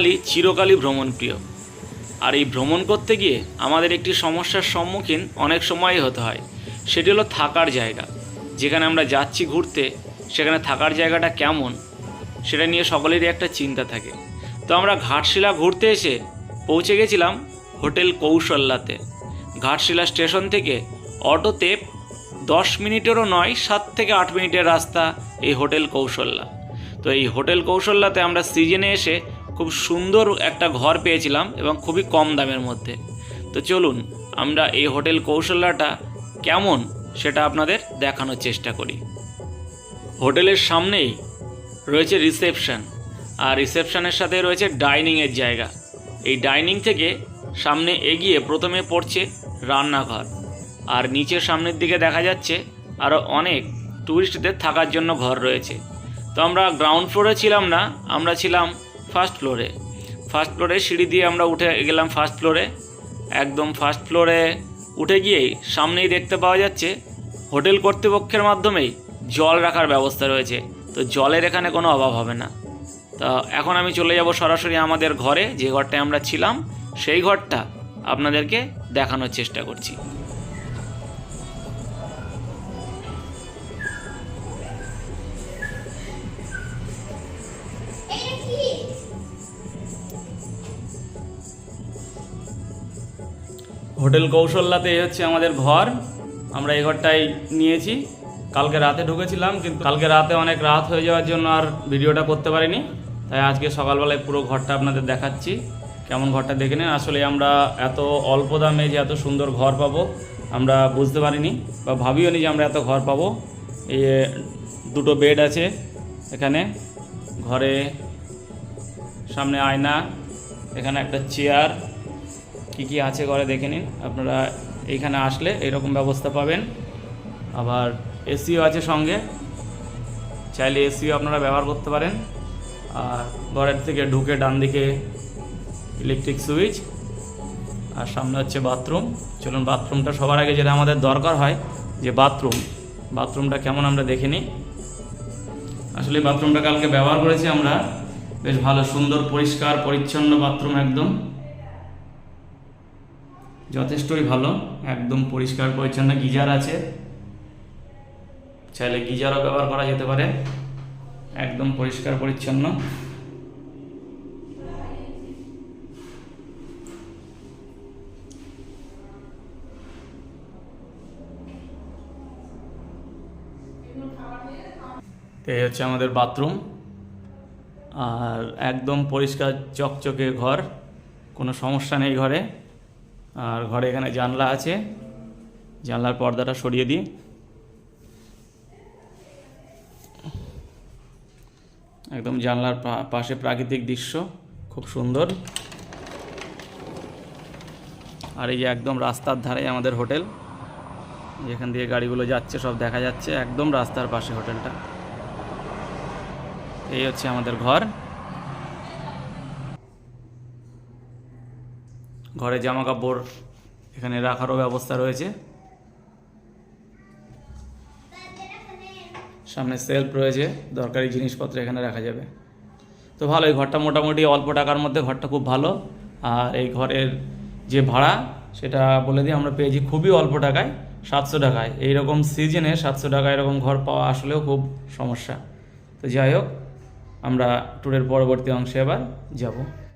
বাঙালি চিরকালই ভ্রমণপ্রিয় আর এই ভ্রমণ করতে গিয়ে আমাদের একটি সমস্যার সম্মুখীন অনেক সময়ই হতে হয়। সেটি হলো থাকার জায়গা। যেখানে আমরা যাচ্ছি ঘুরতে, সেখানে থাকার জায়গাটা কেমন, সেটা নিয়ে সকলেরই একটা চিন্তা থাকে। তো আমরা ঘাটশিলা ঘুরতে এসে পৌঁছে গেছিলাম হোটেল কৌশল্যাতে। ঘাটশিলা স্টেশন থেকে অটোতে দশ মিনিটেরও নয়, সাত থেকে আট মিনিটের রাস্তা এই হোটেল কৌশল্যা। তো এই হোটেল কৌশল্যাতে আমরা সিজনে এসে খুব সুন্দর একটা ঘর পেয়েছিলাম এবং খুবই কম দামের মধ্যে। তো চলুন, আমরা এই হোটেল কৌশল্যাটা কেমন সেটা আপনাদের দেখানোর চেষ্টা করি। হোটেলের সামনেই রয়েছে রিসেপশন, আর রিসেপশনের সাথে রয়েছে ডাইনিংয়ের জায়গা। এই ডাইনিং থেকে সামনে এগিয়ে প্রথমে পড়ছে রান্নাঘর, আর নিচের সামনের দিকে দেখা যাচ্ছে আরও অনেক ট্যুরিস্টদের থাকার জন্য ঘর রয়েছে। তো আমরা গ্রাউন্ড ফ্লোরে ছিলাম না, আমরা ছিলাম ফার্স্ট ফ্লোরে। ফার্স্ট ফ্লোরে সিঁড়ি দিয়ে আমরা উঠে গেলাম ফার্স্ট ফ্লোরে। একদম ফার্স্ট ফ্লোরে উঠে গিয়েই সামনেই দেখতে পাওয়া যাচ্ছে, হোটেল কর্তৃপক্ষের মাধ্যমেই জল রাখার ব্যবস্থা রয়েছে। তো জলের এখানে কোনো অভাব হবে না। তা এখন আমি চলে যাব সরাসরি আমাদের ঘরে, যে ঘরটায় আমরা ছিলাম, সেই ঘরটা আপনাদেরকে দেখানোর চেষ্টা করছি। হোটেল কৌশল্যাতে হচ্ছে আমাদের ঘর। আমরা এই ঘরটাই নিয়েছি। কালকে রাতে ঢুকেছিলাম, কিন্তু কালকে রাতে অনেক রাত হয়ে যাওয়ার জন্য আর ভিডিওটা করতে পারিনি। তাই আজকে সকালবেলায় পুরো ঘরটা আপনাদের দেখাচ্ছি। কেমন ঘরটা দেখে নিন। আসলে আমরা এত অল্প দামে যে এত সুন্দর ঘর পাবো, আমরা বুঝতে পারিনি বা ভাবিও নি যে আমরা এত ঘর পাবো। এই দুটো বেড আছে এখানে, ঘরে সামনে আয়না, এখানে একটা চেয়ার কি কি আছে ঘরে দেখে নিন। আপনারা এইখানে আসলে এরকম ব্যবস্থা পাবেন। আবার এসিও আছে সঙ্গে। চাইলে এসিও আপনারা ব্যবহার করতে পারেন। আর ঘরের থেকে ঢুকে ডান দিকে ইলেকট্রিক সুইচ আর সামনে হচ্ছে বাথরুম চলুন বাথরুমটা সবার আগে যেটা আমাদের দরকার হয়, যে বাথরুম বাথরুমটা কেমন আমরা দেখে নিই। আসলে বাথরুমটা কালকে ব্যবহার করেছি আমরা। বেশ ভালো, সুন্দর, পরিষ্কার, পরিচ্ছন্ন বাথরুম একদম। যথেষ্টই ভালো, একদম পরিষ্কার পরিচ্ছন্ন গিজার আছে। চাইলে গিজারও ব্যবহার করা যেতে পারে। একদম পরিষ্কার পরিচ্ছন্ন। এই হচ্ছে আমাদের বাথরুম। আর একদম পরিষ্কার চকচকে ঘর, কোনো সমস্যা নেই ঘরে। আর ঘরে এখানে জানলা আছে। জানলার পর্দাটা সরিয়ে দিই একদম জানলার পাশে প্রাকৃতিক দৃশ্য, খুব সুন্দর। আর এই যে একদম রাস্তার ধারে আমাদের হোটেল, যেখান দিয়ে গাড়িগুলো যাচ্ছে, সব দেখা যাচ্ছে, একদম রাস্তার পাশে হোটেলটা। এই হচ্ছে আমাদের ঘর। ঘরে জামা কাপড় এখানে রাখারও ব্যবস্থা রয়েছে। সামনে সেলফ রয়েছে, দরকারি জিনিসপত্র এখানে রাখা যাবে। তো ভালো, এই ঘরটা মোটামুটি অল্প টাকার মধ্যে ঘরটা খুব ভালো। আর এই ঘরের যে ভাড়া, সেটা বলে দিই, আমরা পেয়েছি খুবই অল্প টাকায় সাতশো টাকায়। এইরকম সিজনে সাতশো টাকা এরকম ঘর পাওয়া আসলেও খুব সমস্যা। তো যাই হোক, আমরা ট্যুরের পরবর্তী অংশে এবার যাব।